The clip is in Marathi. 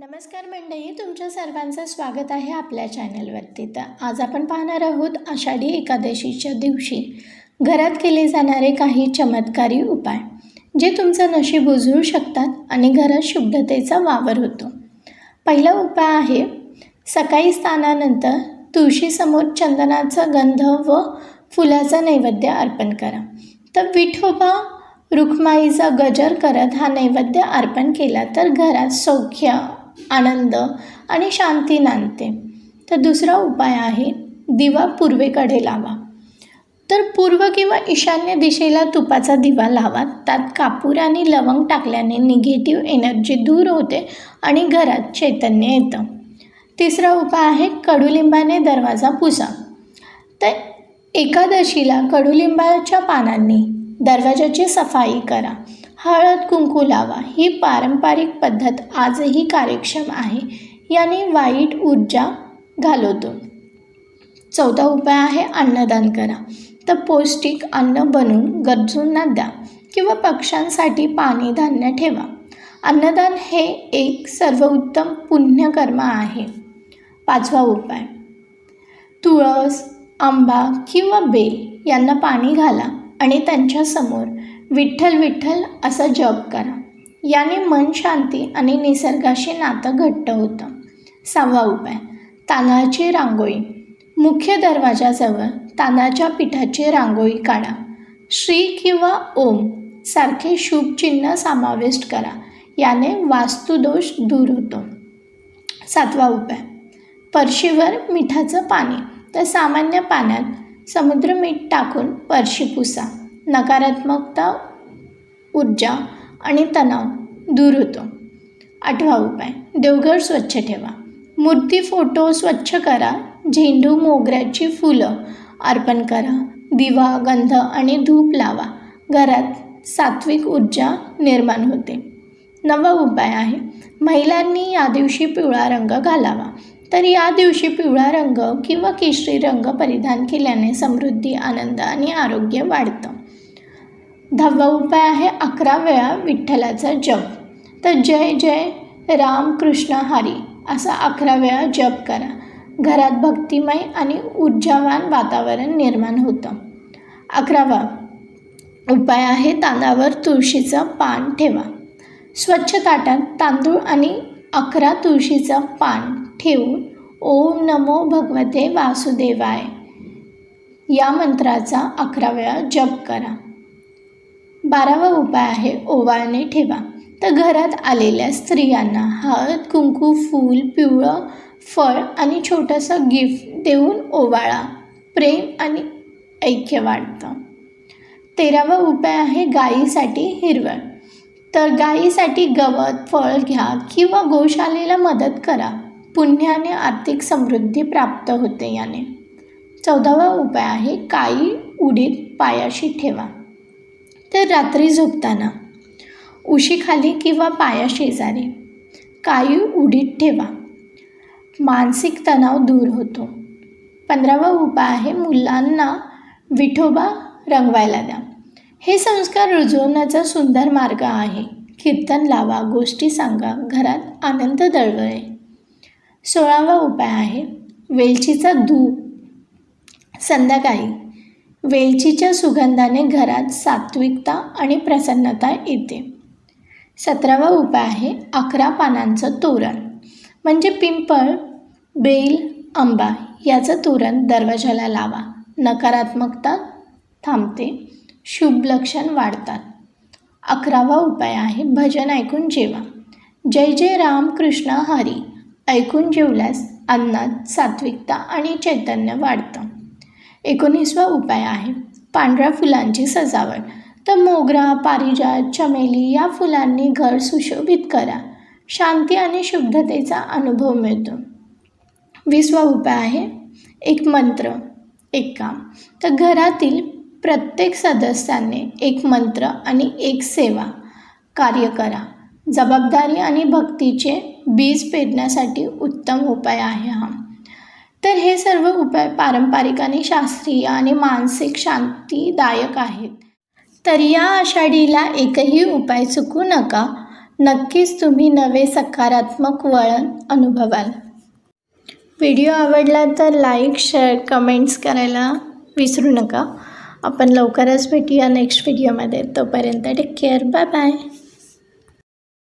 नमस्कार मंडळी तुमच्या सर्वांचं स्वागत आहे आपल्या चॅनलवरती. तर आज आपण पाहणार आहोत आषाढी एकादशीच्या दिवशी घरात केले जाणारे काही चमत्कारी उपाय जे तुमचं नशीब उजळू शकतात आणि घरात शुद्धतेचा वावर होतो. पहिला उपाय आहे सकाळी स्नानानंतर तुळशीसमोर चंदनाचा गंध व फुलाचा नैवेद्य अर्पण करा. तर विठोबा रुक्माईचा गजर करत हा नैवेद्य अर्पण केला तर घरात सौख्य आनंद आणि शांती नांदते. तर दुसरा उपाय आहे दिवा पूर्वेकडे लावा. तर पूर्व किंवा ईशान्य दिशेला तुपाचा दिवा लावा. त्यात कापूर आणि लवंग टाकल्याने निगेटिव्ह एनर्जी दूर होते आणि घरात चैतन्य येतं. तिसरा उपाय आहे कडुलिंबाने दरवाजा पुसा. तर एकादशीला कडुलिंबाच्या पानांनी दरवाजाची सफाई करा. हळद कुंकू लावा. ही पारंपरिक पद्धत आजही कार्यक्षम आहे. याने वाईट ऊर्जा घालवतो. चौथा उपाय आहे अन्नदान करा. तर पौष्टिक अन्न बनवून गरजूंना द्या किंवा पक्ष्यांसाठी पाणी धान्य ठेवा. अन्नदान हे एक सर्वोत्तम पुण्यकर्म आहे. पाचवा उपाय. तुळस आंबा किंवा बेल यांना पाणी घाला आणि त्यांच्यासमोर विठ्ठल विठ्ठल असा जप करा. याने मन शांती आणि निसर्गाशी नातं घट्ट होतं. सहावा उपाय तांदळाची रांगोळी. मुख्य दरवाजाजवळ तांदळाच्या पिठाची रांगोळी काढा. श्री किंवा ओम सारखे शुभचिन्ह समाविष्ट करा. याने वास्तुदोष दूर होतो. सातवा उपाय परशीवर मिठाचं पाणी. तर सामान्य पाण्यात समुद्र मीठ टाकून परशी पुसा. नकारात्मकता ऊर्जा आणि तणाव दूर होतो. आठवा उपाय देवघर स्वच्छ ठेवा. मूर्ती फोटो स्वच्छ करा. झेंडू मोगऱ्याची फुलं अर्पण करा. दिवा गंध आणि धूप लावा. घरात सात्विक ऊर्जा निर्माण होते. नवा उपाय आहे महिलांनी या दिवशी पिवळा रंग घालावा. तर या दिवशी पिवळा रंग किंवा केशरी रंग परिधान केल्याने समृद्धी आनंद आणि आरोग्य वाढतं. दहावा उपाय आहे अकरा वेळा विठ्ठलाचा जप. तर जय जय राम कृष्ण हरी असा अकरा वेळा जप करा. घरात भक्तिमय आणि ऊर्जावान वातावरण निर्माण होतं. अकरावा उपाय आहे तांदळावर तुळशीचं पान ठेवा. स्वच्छ ताटात तांदूळ आणि अकरा तुळशीचं पान ठेवून ओम नमो भगवते वासुदेवाय. या मंत्राचा अकरा वेळा जप करा. बारावा उपाय आहे ओवाळणे ठेवा. तर घरात आलेल्या स्त्रियांना हळद कुंकू फूल पिवळं फळ आणि छोटंसं गिफ्ट देऊन ओवाळा. प्रेम आणि ऐक्य वाढतं. तेरावा उपाय आहे गायीसाठी हिरवळ. तर गायीसाठी गवत फळ घ्या किंवा गोशालेला मदत करा. पुण्याने आर्थिक समृद्धी प्राप्त होते याने. चौदावा उपाय आहे काळी उडीद पायाशी ठेवा. तर रात्री झोपताना. उशीखाली किंवा पायाशेजारी कायू उडीत ठेवा. मानसिक तणाव दूर होतो. पंधरावा उपाय आहे मुलांना विठोबा रंगवायला द्या. हे संस्कार रुजवण्याचा सुंदर मार्ग आहे. कीर्तन लावा गोष्टी सांगा घरात आनंद दळवळे. सोळावा उपाय आहे वेलचीचा धूप. संध्याकाळी वेलचीच्या सुगंधाने घरात सात्विकता आणि प्रसन्नता येते. सतरावा उपाय आहे अकरा पानांचं तोरण. म्हणजे पिंपळ बेल आंबा याचं तोरण दरवाजाला लावा. नकारात्मकता थांबते. शुभ लक्षण वाढतात. अकरावा उपाय आहे भजन ऐकून जेवा. जय जय राम कृष्ण हरी. ऐकून जेवल्यास अन्नात सात्विकता आणि चैतन्य वाढते. एकोणीसवा उपाय आहे. पांढऱ्या फुलांची सजावट. तर मोगरा पारिजात चमेली या फुलांनी घर सुशोभित करा. शांती आणि शुद्धतेचा अनुभव मिळतो. वीसवा उपाय आहे. एक मंत्र एक काम. तर घरातील प्रत्येक सदस्याने एक मंत्र आणि एक सेवा कार्य करा. जबाबदारी आणि भक्तीचे बीज पेरण्यासाठी उत्तम उपाय आहे हा. तर हे सर्व उपाय पारंपरिक आणि शास्त्रीय आणि मानसिक शांतीदायक आहेत. तर या आषाढीला एकही उपाय चुकू नका. नक्कीच तुम्ही नवे सकारात्मक वळण अनुभवाल. व्हिडिओ आवडला तर लाईक शेअर कमेंट्स करायला विसरू नका. आपण लवकरच भेटूया नेक्स्ट व्हिडिओमध्ये. तोपर्यंत टेक केअर बाय बाय